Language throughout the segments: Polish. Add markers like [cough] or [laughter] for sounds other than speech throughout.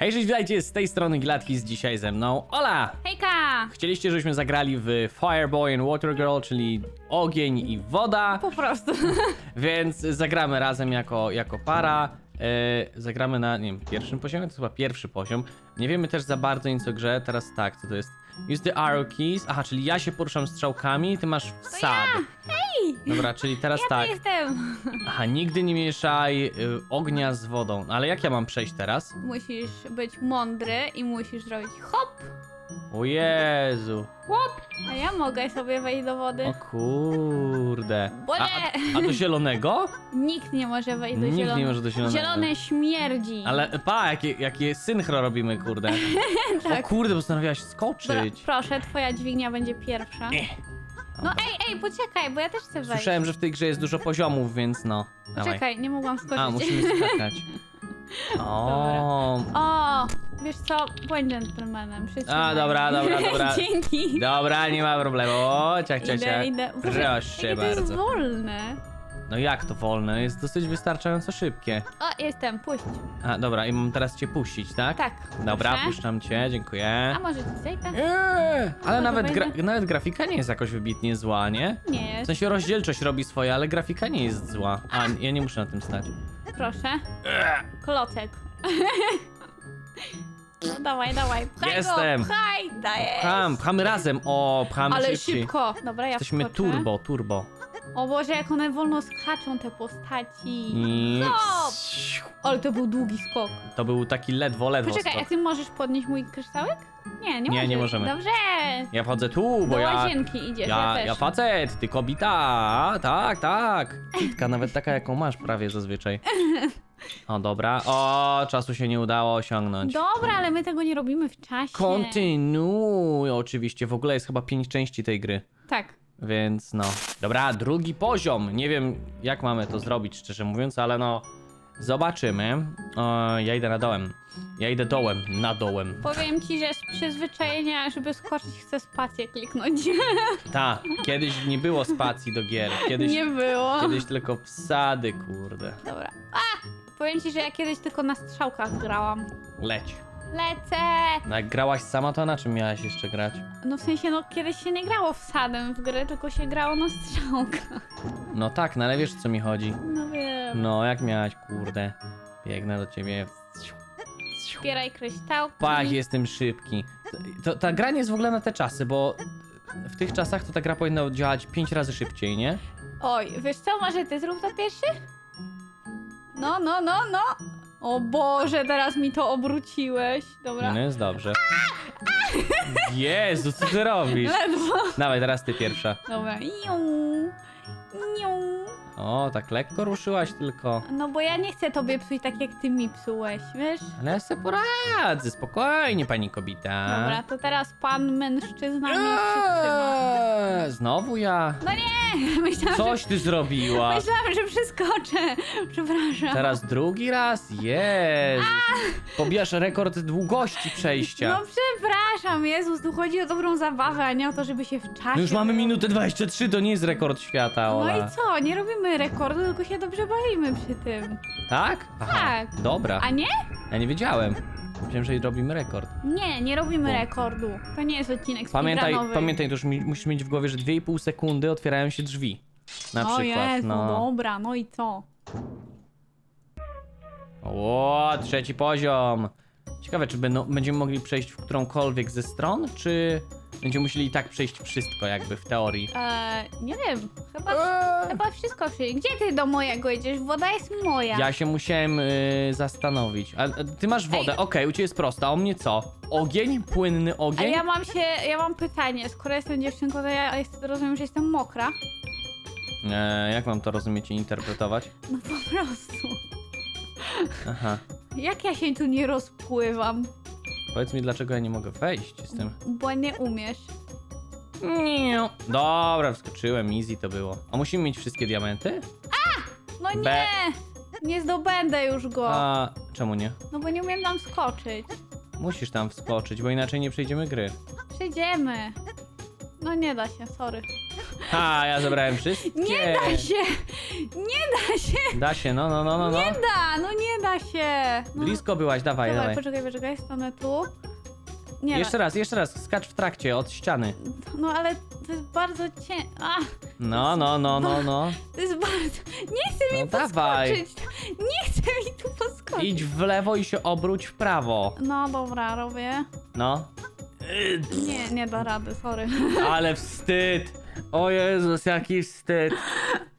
Hej, cześć, witajcie, z tej strony Gladkis, dzisiaj ze mną Ola! Hejka! Chcieliście, żebyśmy zagrali w Fireboy and Water Girl, czyli ogień i woda, Po prostu. [laughs] więc zagramy razem jako, jako para. E, zagramy na, nie wiem, pierwszym poziomie? To chyba pierwszy poziom. Nie wiemy też za bardzo nic o grze, teraz tak, co to jest? Use the arrow keys. Aha, czyli ja się poruszam strzałkami, ty masz wsad. Dobra, czyli teraz Ja tak. tu jestem. Aha, nigdy nie mieszaj y, ognia z wodą. Ale jak ja mam przejść teraz? Musisz być mądry i musisz zrobić hop, O Jezu. hop, a ja mogę sobie wejść do wody. O kurde. Bo A, nie. a, a do zielonego? Nikt nie może wejść do Nikt nie zielonego. może do zielonego. Zielone śmierdzi. Ale pa, jakie, jakie synchro robimy, kurde. [laughs] tak. O kurde, postanowiłaś Dobra, skoczyć. proszę, twoja dźwignia będzie pierwsza. Nie. No ej, ej, poczekaj, bo ja też chcę wejść. Słyszałem, że w tej grze jest dużo poziomów, więc no. Dawaj. Poczekaj, nie mogłam skoczyć. A, musimy [laughs] skakać. O, O, wiesz co, bądź dżentelmenem. przytrzymaj. A, dobra, dobra, [laughs] dobra. Dzięki. dobra, nie ma problemu. O, ciach, ciach, Idę, ciach. idę. Boże, Proszę jakie to jest bardzo. wolne. No jak to wolne? Jest dosyć wystarczająco szybkie. O, jestem, puść. A, dobra, i mam teraz cię puścić, tak? Tak. Dobra, proszę. puszczam cię, dziękuję. A może ci zejdę? Eee, ale Może nawet, gra, nawet grafika nie jest jakoś wybitnie zła, nie? Nie W sensie rozdzielczość robi swoje, ale grafika nie jest zła. A, ja nie muszę na tym stać. Proszę. Klocek. [laughs] No dawaj, dawaj. Pchaj Jestem. Go, pchaj, dajesz. Pcham, pchamy razem. O, pchamy Ale szybciej. szybko. Dobra, ja Jesteśmy wskoczę. turbo, turbo. O Boże, jak one wolno skaczą, te postaci. Stop! Ale to był długi skok. To był taki ledwo, ledwo Poczekaj, a skok. ty możesz podnieść mój kryształek? Nie, nie Nie, możesz. nie możemy. Dobrze. Ja wchodzę tu, bo Do ja... łazienki idziesz, ja, Ja, też. ja facet, ty kobita, tak, tak. [laughs] Kitka, nawet taka jaką masz prawie zazwyczaj. O, dobra. O, czasu się nie udało osiągnąć. Dobra, ale my tego nie robimy w czasie. Kontynuuj, oczywiście. W ogóle jest chyba pięć części tej gry. Tak. Więc no. Dobra, drugi poziom. Nie wiem, jak mamy to zrobić, szczerze mówiąc, ale no. Zobaczymy. O, ja idę na dołem. Ja idę dołem, na dołem. Powiem ci, że z przyzwyczajenia, żeby skoczyć, chcę spację kliknąć. [laughs] Ta, kiedyś nie było spacji do gier. Kiedyś, nie było. kiedyś tylko wsady, kurde. Dobra. A! Powiem ci, że ja kiedyś tylko na strzałkach grałam. Leć. Lecę! No jak grałaś sama, to na czym miałaś jeszcze grać? No w sensie, no kiedyś się nie grało wsadem w grę, tylko się grało na strzałkach. No tak, no ale wiesz o co mi chodzi. No wiem. No, jak miałaś, kurde. Biegnę do ciebie. Zbieraj kryształki. Pach, jestem szybki. To, ta gra nie jest w ogóle na te czasy, bo w tych czasach to ta gra powinna działać 5 razy szybciej, nie? Oj, wiesz co, może ty zrób to pierwszy? No, no, no, no. O Boże, teraz mi to obróciłeś. Dobra. No jest dobrze. Jezu, co ty robisz? Ledwo. Dawaj, teraz ty pierwsza. Dobra. Iu. Iu. O, tak lekko ruszyłaś tylko. No bo ja nie chcę tobie psuć tak jak ty mi psułeś, wiesz? Ale ja sobie poradzę, spokojnie, pani kobita. Dobra, to teraz pan mężczyzna mnie przytrzyma. Eee, Znowu ja? No nie! [laughs] Myślałam, Coś ty zrobiła. że, myślałam, że przeskoczę. [laughs] Przepraszam. Teraz drugi raz? Jezus. Pobierz rekord długości No przejścia. przepraszam, Jezus, tu chodzi o dobrą zabawę, a nie o to, żeby się w czasie... No już mamy minutę 23, to nie jest rekord świata, No Ola. i co? Nie robimy rekordu, tylko się dobrze bawimy przy tym. Tak? Tak. Dobra, A nie? ja nie wiedziałem. Myślałem, że robimy rekord. Nie, nie robimy rekordu. To nie jest odcinek Pamiętaj, speedrunowy. pamiętaj, to już mi, musisz mieć w głowie, że 2,5 sekundy otwierają się drzwi. Na o przykład. Jezu, no. dobra, no i co? O, trzeci poziom. Ciekawe, czy będą, będziemy mogli przejść w którąkolwiek ze stron, czy będziemy musieli i tak przejść wszystko, jakby w teorii. Eee, nie wiem, chyba, Eee. chyba wszystko przyjdzie. Gdzie ty do mojego jedziesz? Woda jest moja. Ja się musiałem y, zastanowić. A, a ty masz wodę, okej, u ciebie jest prosta, a u mnie co? Ogień? Płynny A ogień? ja mam się, ja mam pytanie, skoro jestem dziewczynką, to ja jest, rozumiem, że jestem mokra. E, jak mam to rozumieć i interpretować? No po prostu. Aha. Jak ja się tu nie rozpływam? Powiedz mi, dlaczego ja nie mogę wejść z tym? Bo nie umiesz. Nie. Dobra, wskoczyłem, easy to było. A musimy mieć wszystkie diamenty? No nie! Be- Nie zdobędę już go. A czemu nie? No bo nie umiem tam skoczyć. Musisz tam wskoczyć, bo inaczej nie przejdziemy gry. Przejdziemy. No nie da się, sorry. [laughs] Ha, ja zebrałem wszystkie. Nie da się! Nie da się! Da się, no, no, no, no. no. Nie da! No nie da się! No, Blisko byłaś, dawaj, Dobra, dawaj. poczekaj, poczekaj, stanę tu. Nie Jeszcze raz, jeszcze raz, skacz w trakcie, od ściany. No ale to jest bardzo cię... No, no, no, no, no. to jest bardzo... Nie chcę mi No dawaj. podskoczyć! Nie chcę mi tu podskoczyć! Idź w lewo i się obróć w prawo. No dobra, robię. No. Nie, nie da rady, sorry. Ale wstyd. O Jezus, jaki wstyd.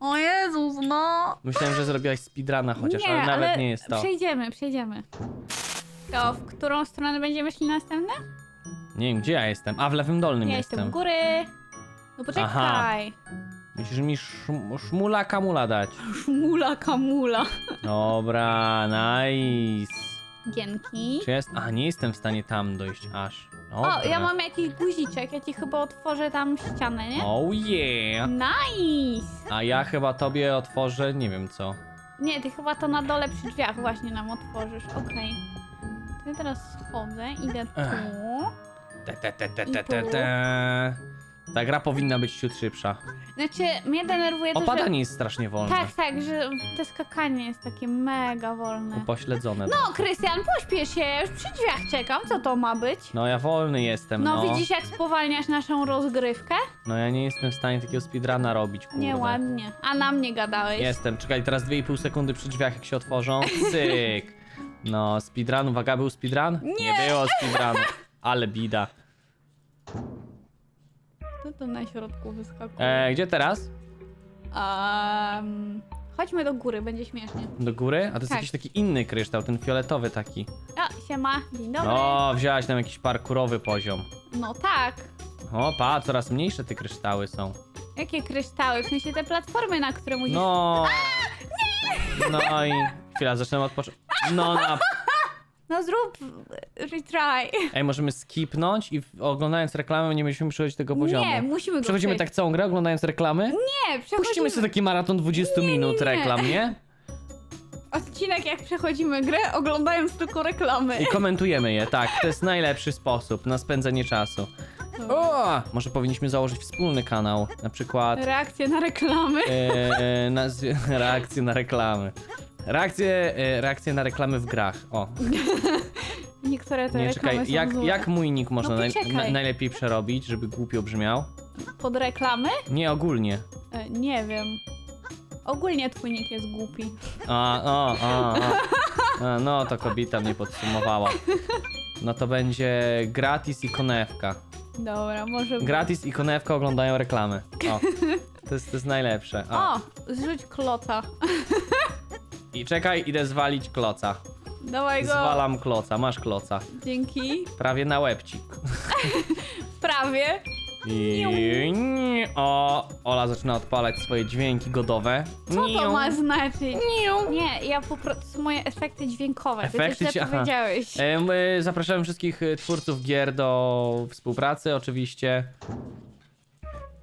O Jezus, no! Myślałem, że zrobiłaś speedruna chociaż, ale nawet nie jest to. Przejdziemy, przejdziemy. To w którą stronę będziemy szli następne? Nie wiem, gdzie ja jestem. A, w lewym dolnym Ja jestem. jestem u góry. No poczekaj. Musisz mi szm szmula kamula dać. Szmula kamula. Dobra, nice. Gienki. Czy jest? A, nie jestem w stanie tam dojść aż. O, Dobra. ja mam jakiś guziczek, ja ci chyba otworzę tam ścianę, nie? Oh yeah. Nice! A ja chyba tobie otworzę, nie wiem co. Nie, ty chyba to na dole przy drzwiach właśnie nam otworzysz, okej. To ja teraz schodzę, idę tu. Te, te, te, te, te, te, te. Ta gra powinna być ciut szybsza. Znaczy, mnie denerwuje to, że... Opadanie jest strasznie wolne. Tak, tak, że te skakanie jest takie mega wolne. Upośledzone. No, Krystian, pośpiesz się, ja już przy drzwiach czekam, co to ma być? No ja wolny jestem, No, no. widzisz jak spowalniasz naszą rozgrywkę? No ja nie jestem w stanie takiego speedruna robić, kurde. Nieładnie. A na mnie gadałeś. Jestem, czekaj, teraz 2,5 sekundy przy drzwiach jak się otworzą. Cyk. No, speedrun, uwaga, był speedrun? Nie. było speedrunu. Ale bida. To na środku wyskakuje? E, gdzie teraz? Chodźmy do góry, będzie śmiesznie. Do góry? A to jest Tak. jakiś taki inny kryształ, ten fioletowy taki. O, siema, dzień dobry. No, wzięłaś tam jakiś parkurowy poziom. No tak. O, pa, coraz mniejsze te kryształy są. Jakie kryształy? W sensie te platformy, na które musisz... No. No i chwila, zaczynam odpocząć. No, na... No zrób retry. Ej, możemy skipnąć i w- oglądając reklamę nie musimy przechodzić tego poziomu. Nie, musimy go Przechodzimy tak przejść. całą grę oglądając reklamy? Nie, przechodzimy... Puścimy sobie taki maraton 20 minut nie. reklam, nie? Odcinek jak przechodzimy grę, oglądając tylko reklamy. I komentujemy je, tak. To jest najlepszy sposób na spędzenie czasu. O! Może powinniśmy założyć wspólny kanał. Na przykład Reakcje na reklamy. e, nazwie, [laughs] reakcje na reklamy. Reakcje, e, reakcje na reklamy w grach. O, [laughs] Niektóre te nie reklamy czekaj, są jak, złe. jak mój nick można No naj, poczekaj. na, najlepiej przerobić, żeby głupio brzmiał? Pod reklamy? Nie, ogólnie. E, nie wiem. Ogólnie twój nick jest głupi. A, o, o, o. A, [laughs] no to kobieta mnie podsumowała. No to będzie gratis i konewka. Dobra, może... Gratis i konewka oglądają reklamy. O, [laughs] to jest, to jest najlepsze. O. O, zrzuć kloca. I czekaj, idę zwalić kloca. Dawaj go. Zwalam kloca, masz kloca. Dzięki. Prawie na łebcik. [laughs] Prawie. I... O, Ola zaczyna odpalać swoje dźwięki godowe. Co to ma znaczyć? Nie, ja po prostu... Moje efekty dźwiękowe. Efekty Ty to ci- źle aha. powiedziałeś. E, my Zapraszamy wszystkich e, twórców gier do współpracy, oczywiście.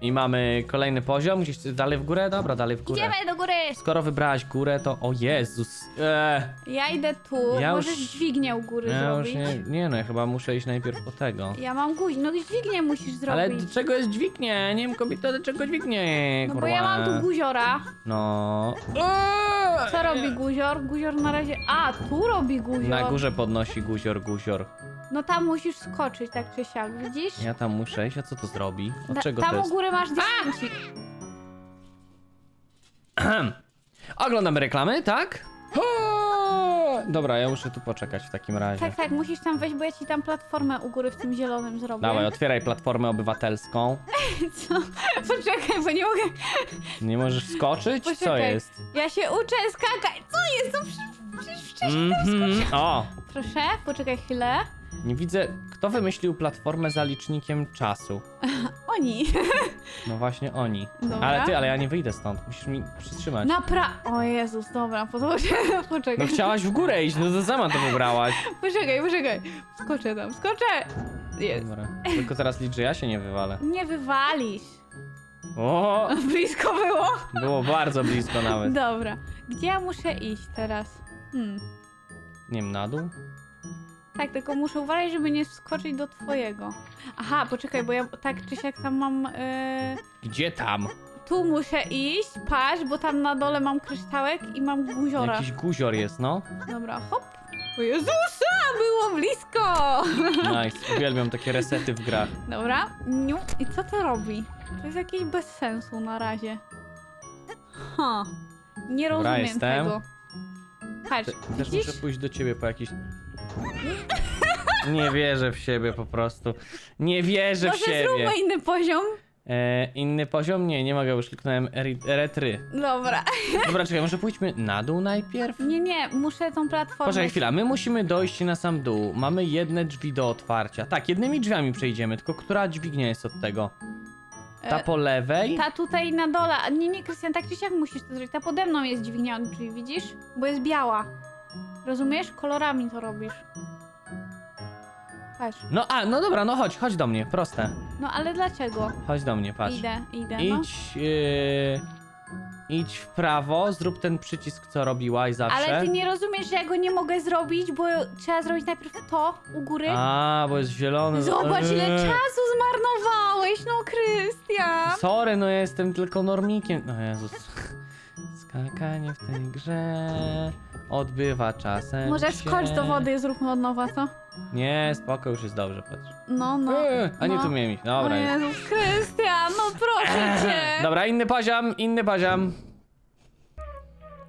I mamy kolejny poziom, gdzieś dalej w górę? Dobra, dalej w górę. Idziemy do góry. Skoro wybrałaś górę, to o Jezus. Eee, Ja idę tu. Ja Możesz już- dźwignię u góry ja już zrobić. nie, nie no, ja chyba muszę iść najpierw po tego. Ja mam guź. No dźwignię musisz zrobić. Ale do czego jest dźwignie? Nie wiem, kobieta, do czego dźwignie? No bo kurwa. ja mam tu guziora. No. Co robi guzior? Guzior na razie... A, tu robi guzior. Na górze podnosi guzior, guzior. No tam musisz skoczyć, tak czy siak, widzisz? Ja tam muszę iść, a co to zrobi? Od Da- czego tam to u jest? góry masz diamencik. [clears throat] Oglądamy reklamy, tak? O! Dobra, ja muszę tu poczekać w takim razie. Tak, tak, musisz tam wejść, bo ja ci tam platformę u góry w tym zielonym zrobię. Dawaj, otwieraj platformę obywatelską. [laughs] Co? Poczekaj, bo nie mogę... Nie możesz skoczyć? Co Poczekaj. jest? Ja się uczę skakać. Co jest? To przy- przecież wcześniej... Mhm. O! Proszę, poczekaj chwilę. Nie widzę, kto wymyślił platformę za licznikiem czasu. [laughs] Oni. No właśnie oni. Dobra. Ale ty, ale ja nie wyjdę stąd. Musisz mi przytrzymać. Napra... O Jezus, dobra, podłożę. [laughs] Poczekaj. No chciałaś w górę iść, no to sama to wybrałaś. Poczekaj, poczekaj. Skoczę tam, skoczę. Jest. Dobra. Tylko teraz licz, że ja się nie wywalę. Nie wywalisz. O! [laughs] Blisko było. Było bardzo blisko nawet. Dobra. Gdzie ja muszę iść teraz? Hmm. Nie wiem, na dół? Tak, tylko muszę uważać, żeby nie wskoczyć do twojego. Aha, poczekaj, bo ja tak czy siak tam mam... Yy... Gdzie tam? Tu muszę iść, patrz, bo tam na dole mam kryształek i mam guziora. Jakiś guzior jest, no. Dobra, hop. O Jezusa, było blisko! [laughs] Nice. Uwielbiam takie resety w grach. Dobra, niu. I co to robi? To jest jakieś bez sensu na razie. Ha. Nie Dobra, rozumiem jestem. tego. Patrz, Te, też widzisz? muszę pójść do ciebie po jakiś... Nie wierzę w siebie po prostu. Nie wierzę w Może siebie. zróbmy inny poziom? E, inny poziom? Nie, nie mogę, już kliknąłem eri- retry. Dobra. Dobra, czekaj, może pójdźmy na dół najpierw? Nie, nie, muszę tą platformę... Poczekaj chwila, my musimy dojść na sam dół. Mamy jedne drzwi do otwarcia. Tak, jednymi drzwiami przejdziemy, tylko która dźwignia jest od tego? Ta E, po lewej? Ta tutaj na dole. A Nie, nie, Krystian, tak czy siak musisz to zrobić. Ta pode mną jest dźwignia od drzwi, widzisz? Bo jest biała. Rozumiesz? Kolorami to robisz. Patrz. No a, no dobra, no chodź, chodź do mnie, proste. No ale dlaczego? Chodź do mnie, patrz. Idę, idę, no. Idź, yy, idź w prawo, zrób ten przycisk, co robiłaś zawsze. Ale ty nie rozumiesz, że ja go nie mogę zrobić, bo trzeba zrobić najpierw to u góry. A, bo jest zielony. Zobacz, ile Eee. czasu zmarnowałeś, no Krystian. Sorry, no ja jestem tylko normikiem. No Jezus. Skakanie w tej grze odbywa czasem Może się... skocz do wody, zróbmy od nowa, co? Nie, spoko, już jest dobrze, patrz. No, no. Eee, a nie no. tu miałem iść. O Dobra, jest. Jezus, Krystian, no proszę cię. Dobra, inny poziom, inny poziom.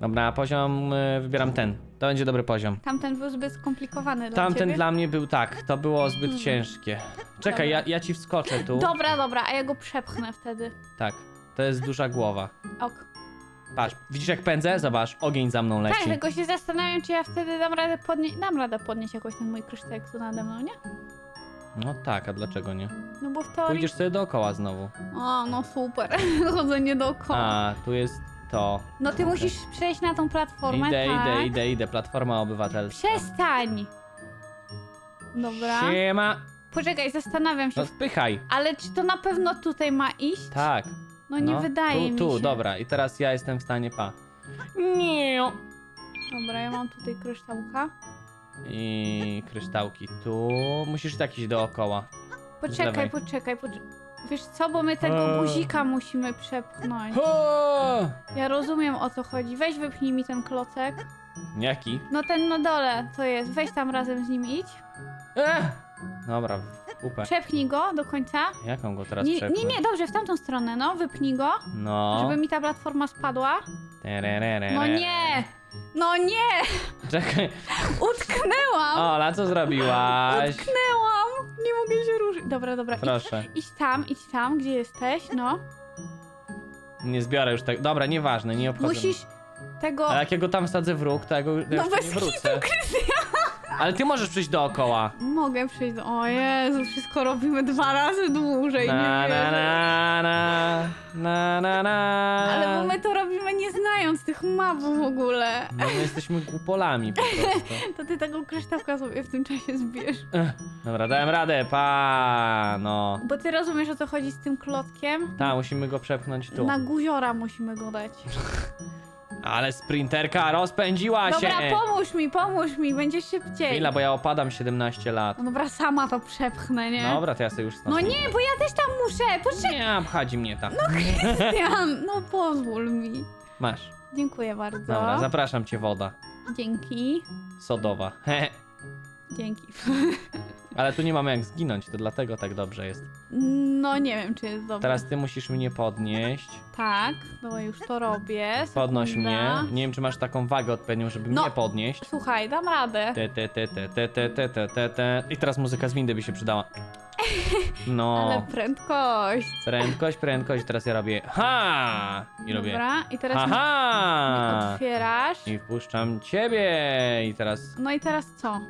Dobra, poziom, y, wybieram ten. To będzie dobry poziom. Tamten był zbyt skomplikowany dla Tamten ciebie. dla mnie był tak, to było zbyt Hmm. ciężkie. Czekaj, ja, ja ci wskoczę tu. Dobra, dobra, a ja go przepchnę wtedy. Tak, to jest duża głowa. Ok. Patrz, widzisz jak pędzę? Zobacz, ogień za mną leci. Tak, tylko się zastanawiam, czy ja wtedy dam radę podnieść. Dam radę podnieść jakoś ten mój kryształek tu nade mną, nie? No tak, a dlaczego nie? No bo w teorii. Pójdziesz sobie dookoła znowu. O, no super. [laughs] Chodzenie dookoła. A, tu jest to. No ty musisz przejść na tą platformę. Idę, tak? idę, idę, idę. Platforma obywatelska. Przestań! Dobra. Siema. Poczekaj, zastanawiam się. No spychaj. Ale czy to na pewno tutaj ma iść? Tak. No nie wydaje tu, mi Tu, się. dobra. I teraz ja jestem w stanie, pa. Nie. Dobra, ja mam tutaj kryształka. I kryształki tu. Musisz tak iść dookoła. Poczekaj, poczekaj, poczekaj. Wiesz co, bo my tego guzika musimy przepchnąć. O! Ja rozumiem o co chodzi. Weź wypchnij mi ten klocek. Jaki? No ten na dole to jest. Weź tam razem z nim idź. Eh! Dobra, upę. Przepchnij go do końca. Jaką go teraz Nie, nie, przepnę? nie, dobrze, w tamtą stronę, no. Wypchnij go, No. żeby mi ta platforma spadła. Tererere. No nie! No nie! Czekaj. Utknęłam! Ola, co zrobiłaś? Utknęłam! Nie mogę się ruszyć. Dobra, dobra. Idź, Proszę. idź tam, idź tam, gdzie jesteś, no. Nie zbiorę już tego. Dobra, nieważne, nie obchodzę. Musisz tego... A jak ja go tam wsadzę w róg, to ja go to No już bez nie wrócę. [laughs] Ale ty możesz przyjść dookoła. Mogę przyjść do... O Jezu, wszystko robimy dwa razy dłużej, Na nie na wierzę. na na na na na. Ale bo my to robimy nie znając tych map w ogóle. No, my jesteśmy głupolami po prostu. [laughs] To ty tego kryształka sobie w tym czasie zbierz. Ech, Dobra, dałem radę, pa, no. Bo ty rozumiesz o co chodzi z tym klockiem? Ta, musimy go przepchnąć tu. Na guziora musimy go dać. [laughs] Ale sprinterka rozpędziła Dobra, się. pomóż mi, pomóż mi, będzie szybciej. Chwila, bo ja opadam 17 lat. No dobra, sama to przepchnę, nie? Dobra, to ja sobie już stąd. No nie, bo ja też tam muszę. Poczekaj, Nie, obchodzi mnie ta. Jan, [laughs] no pozwól mi. Masz. Dziękuję bardzo. Dobra, zapraszam cię woda. Dzięki. Sodowa. Hehe. [laughs] Dzięki. Ale tu nie mamy jak zginąć, to dlatego tak dobrze jest. No nie wiem, czy jest dobrze. Teraz ty musisz mnie podnieść. Tak, no już to robię. Podnoś Sekunda. mnie. Nie wiem, czy masz taką wagę odpowiednią, żeby No. mnie podnieść. Słuchaj, dam radę. Te, te, te, te, te, te, te, te, te, te. I teraz muzyka z windy by się przydała. No. [laughs] Ale prędkość. Prędkość, prędkość. Teraz ja robię ha! I robię Dobra, i teraz mi otwierasz. I wpuszczam ciebie. I teraz No i teraz co?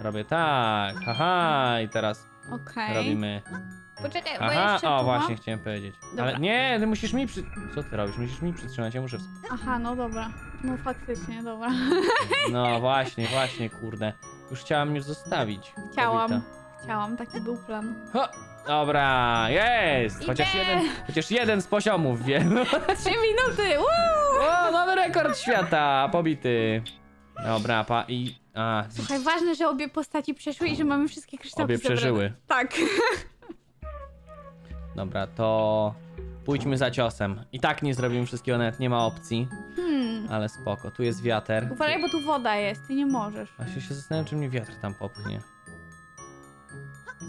Robię tak. Haha! I teraz Okej. robimy. Poczekaj, bo Aha, jeszcze o tu właśnie mam. chciałem powiedzieć. Dobra. Ale nie, ty musisz mi przy... Co ty robisz? Musisz mi przytrzymać, ja muszę... Aha, no dobra. No faktycznie, dobra. No [laughs] właśnie, właśnie, kurde. Już chciałam już zostawić. Chciałam. Kobita. Chciałam, taki był plan. Ho! Dobra, jest! Chociaż Idę. jeden, chociaż jeden z poziomów wiem. [laughs] Trzy minuty! Woo! O, nowy rekord świata! Pobity. Dobra, pa i... A, Słuchaj, ważne, że obie postaci przeszły i że mamy wszystkie kryształki obie zebrane. przeżyły. Tak. [laughs] Dobra, to pójdźmy za ciosem. I tak nie zrobimy wszystkiego, nawet nie ma opcji, Hmm. ale spoko. Tu jest wiater. Uważaj, bo tu woda jest, ty nie możesz. Właśnie się zastanawiam, czy mnie wiatr tam popchnie.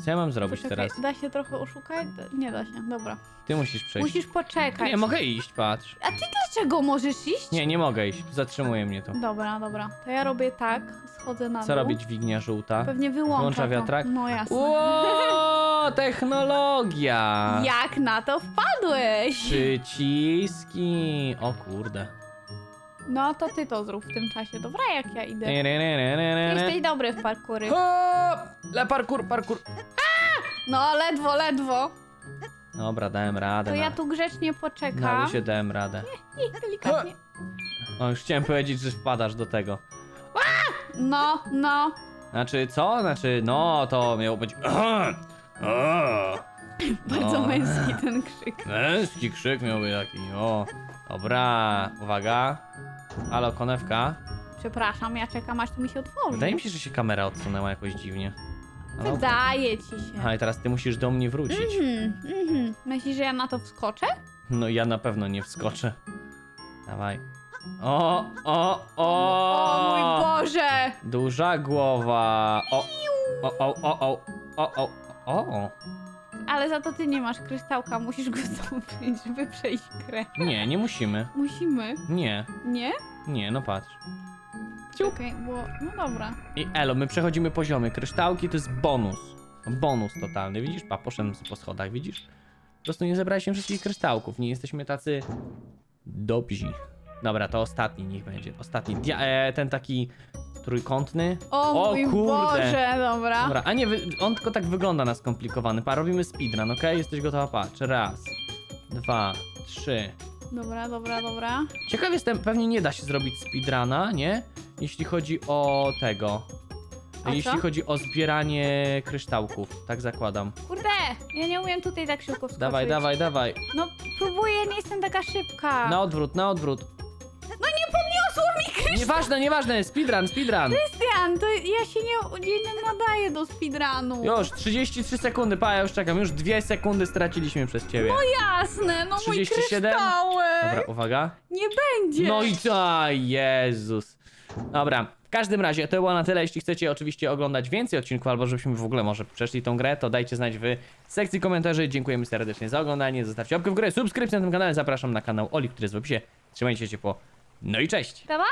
Co ja mam zrobić Poczekaj, teraz? da się trochę oszukać? Da- Nie da się, dobra. Ty musisz przejść. Musisz poczekać. Nie, mogę iść, patrz. A ty dlaczego możesz iść? Nie, nie mogę iść. Zatrzymuje mnie to. Dobra, dobra. To ja robię tak, schodzę na Co dół. robi dźwignia żółta? Pewnie wyłącza Wyłącza to. wiatrak? No jasne. Ło, technologia! Jak na to wpadłeś? Przyciski. O kurde. No to ty to zrób w tym czasie. Dobra, jak ja idę. Ty jesteś dobry w parkury. Hop! Le parkour, parkour. No, ledwo, ledwo. Dobra, dałem radę. To ja na, tu grzecznie na poczekam. luzie dałem radę. I delikatnie. O, już chciałem powiedzieć, że wpadasz do tego. No, no. Znaczy, co? Znaczy, no, to miało być... Bardzo No. męski ten krzyk. Męski krzyk miał być taki, o. Dobra, uwaga. Halo, konewka. Przepraszam, ja czekam aż to mi się otworzy. Wydaje mi się, że się kamera odsunęła jakoś dziwnie. Halo? Wydaje ci się. Aha, i teraz ty musisz do mnie wrócić. Mhm, mhm. Myślisz, że ja na to wskoczę? No ja na pewno nie wskoczę. Dawaj. O, o, o! O mój Boże! Duża głowa. O, o, o, o, o, o, o, o. Ale za to ty nie masz kryształka, musisz go [laughs] zdobyć, żeby przejść grę. Nie, nie musimy. Musimy. Nie, Nie? nie, no patrz. Okej, bo... No dobra. I elo, my przechodzimy poziomy. Kryształki to jest bonus. Bonus totalny, widzisz? Pa, poszedłem po schodach, widzisz? Po prostu nie zebraliśmy wszystkich kryształków. Nie jesteśmy tacy dobrzy. Dobra, to ostatni niech będzie. Ostatni. Dia e, ten taki trójkątny. O, mój kurde. Boże, dobra. Dobra, a nie, on tylko tak wygląda na skomplikowany. Pa, robimy speedrun, okej? Jesteś gotowa? Patrz, raz, dwa, trzy. Dobra, dobra, dobra. Ciekaw jestem, pewnie nie da się zrobić speedruna, nie? Jeśli chodzi o tego. O Jeśli co? chodzi o zbieranie kryształków, tak zakładam. Kurde, ja nie umiem tutaj tak szybko wskoczyć. Dawaj, dawaj, dawaj. No próbuję, nie jestem taka szybka. Na odwrót, na odwrót. No mi! Nieważne, nieważne, speedrun, speedrun. Krystian, to ja się nie, nie nadaję do speedrunu. Już, 33 sekundy, pa, ja już czekam. Już dwie sekundy straciliśmy przez ciebie. Jasne, no 37? mój kryształek. Dobra, uwaga. Nie będzie. No i co? Jezus. Dobra, w każdym razie to było na tyle. Jeśli chcecie oczywiście oglądać więcej odcinków, albo żebyśmy w ogóle może przeszli tą grę, to dajcie znać w sekcji komentarzy. Dziękujemy serdecznie za oglądanie. Zostawcie łapkę w górę, subskrypcję na tym kanale. Zapraszam na kanał Oli, który jest w opisie. Trzymajcie się ciepło. No i cześć! Dobra?